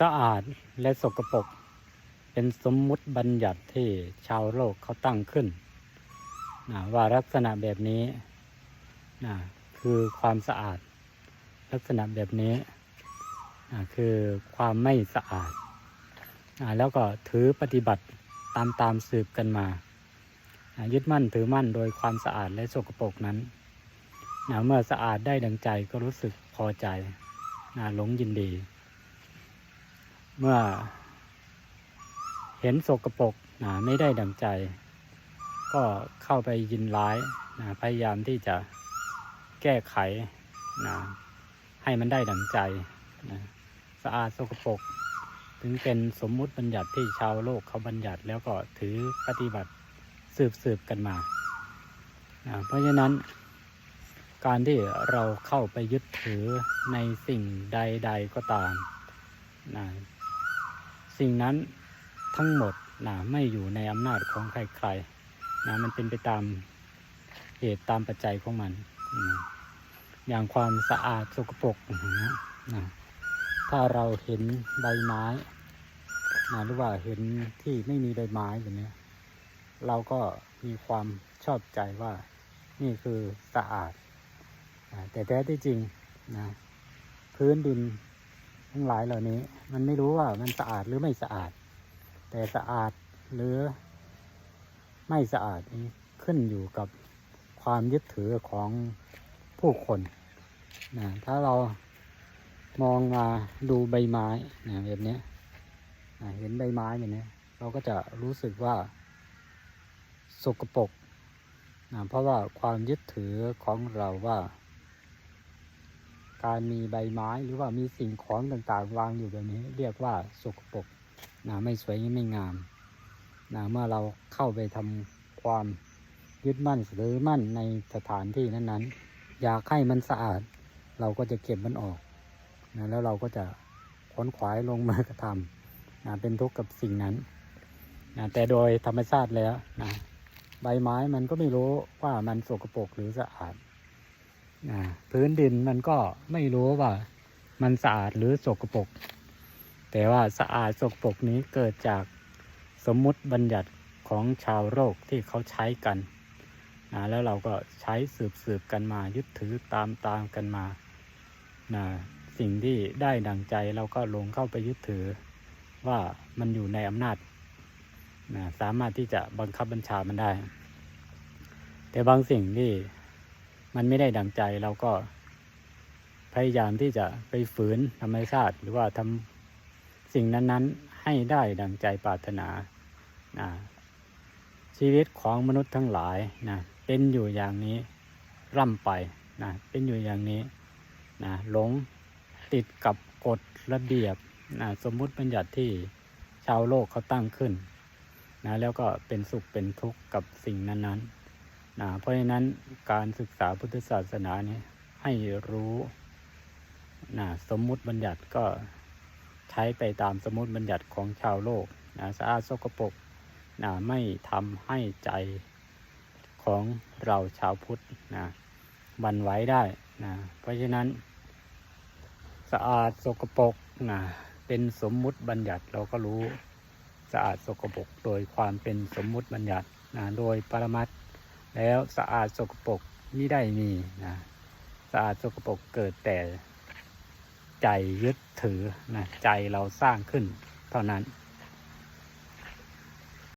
สะอาดและสกปรกเป็นสมมุติบัญญัติที่ชาวโลกเขาตั้งขึ้นนะว่าลักษณะแบบนี้นะคือความสะอาด ลักษณะแบบนี้นะคือความไม่สะอาดนะแล้วก็ถือปฏิบัติตามตามสืบกันมานะยึดมั่นถือมั่นโดยความสะอาดและสกปรกนั้นนะเมื่อสะอาดได้ดังใจก็รู้สึกพอใจนะหลงยินดี เมื่อ เห็นสกปรกนะไม่ได้ดังใจ ก็เข้าไปยินร้ายนะพยายามที่จะแก้ไขนะให้มันได้ดังใจนะสะอาดสกปรกถึงเป็นสมมุติบัญญัติที่ชาวโลกเขาบัญญัติแล้วก็ถือปฏิบัติสืบสืบกันมานะเพราะฉะนั้น การที่เราเข้าไปยึดถือในสิ่งใด ๆก็ตามนะ สิ่งนั้นทั้งหมดนะไม่อยู่ในอำนาจของใครๆนะมันเป็นไปตามเหตุตามปัจจัยของมัน อย่างความสะอาดสกปรกนะนะถ้าเราเห็นใบไม้นะหรือว่าเห็นที่ไม่มีใบไม้แบบนี้เราก็มีความชอบใจว่านี่คือสะอาด แต่แท้ที่จริงนะพื้นดิน ทั้งหลายเหล่านี้ มันไม่รู้ว่ามันสะอาดหรือไม่สะอาด แต่สะอาดหรือไม่สะอาดนี้ขึ้นอยู่กับความยึดถือของผู้คนนะถ้าเรามองมาดูใบไม้นะแบบนี้นะเห็นใบไม้แบบนี้เราก็จะรู้สึกว่าสกปรกนะเพราะว่าความยึดถือของเราว่า การมีใบไม้หรือว่ามีสิ่งของต่างๆ วางอยู่แบบนี้ เรียกว่าสกปรกนะไม่สวยไม่งามนะเมื่อเราเข้าไปทำความยึดมั่นหรือมั่นในสถานที่นั้นๆ อยากให้มันสะอาด เราก็จะเก็บมันออกนะแล้วเราก็จะขวนขวายลงมือกระทำนะเป็นทุกข์กับสิ่งนั้นนะแต่โดยธรรมชาติแล้วนะใบไม้มันก็ไม่รู้ว่ามันสกปรกหรือสะอาด อ่าพื้นดินมันก็ไม่รู้ว่า มันสะอาดหรือสกปรกแต่ว่าสะอาดสกปรกนี้เกิดจากสมมุติบัญญัติของชาวโลกที่เขาใช้กันนะแล้วเราก็ใช้สืบสืบกันมายึดถือตามตามกันมานะสิ่งที่ได้ดังใจเราก็ลงเข้าไปยึดถือว่ามันอยู่ในอำนาจนะสามารถที่จะบังคับบัญชามันได้ แต่บางสิ่งที่ มันไม่ได้ดังใจเราก็พยายามที่จะไปฝืนธรรมชาติหรือว่าทำสิ่งนั้นๆ ให้ได้ดังใจปรารถนานะชีวิตของมนุษย์ทั้งหลายนะเป็นอยู่อย่างนี้ร่ำไปนะเป็นอยู่อย่างนี้นะหลงติดกับกฎระเบียบนะสมมุติบัญญัติที่ชาวโลกเขาตั้งขึ้นนะแล้วก็เป็นสุขเป็นทุกข์กับสิ่งนั้นๆ นะเพราะฉะนั้นการศึกษาพุทธศาสนาเนี่ยให้รู้นะสมมุติบัญญัติก็ใช้ไปตามสมมุติบัญญัติของชาวโลกนะสะอาดสกปรกนะไม่ทำให้ใจของเราชาวพุทธนะบันไหวได้นะเพราะฉะนั้น สะอาดสกปรกนะเป็นสมมุติบัญญัติเราก็รู้สะอาดสกปรกโดยความเป็นสมมุติบัญญัตินะโดยปรมัตถ แล้วสะอาดสกปรกไม่ได้มีนะสะอาดสกปรกเกิดแต่ใจยึดถือนะใจเราสร้างขึ้นเท่านั้น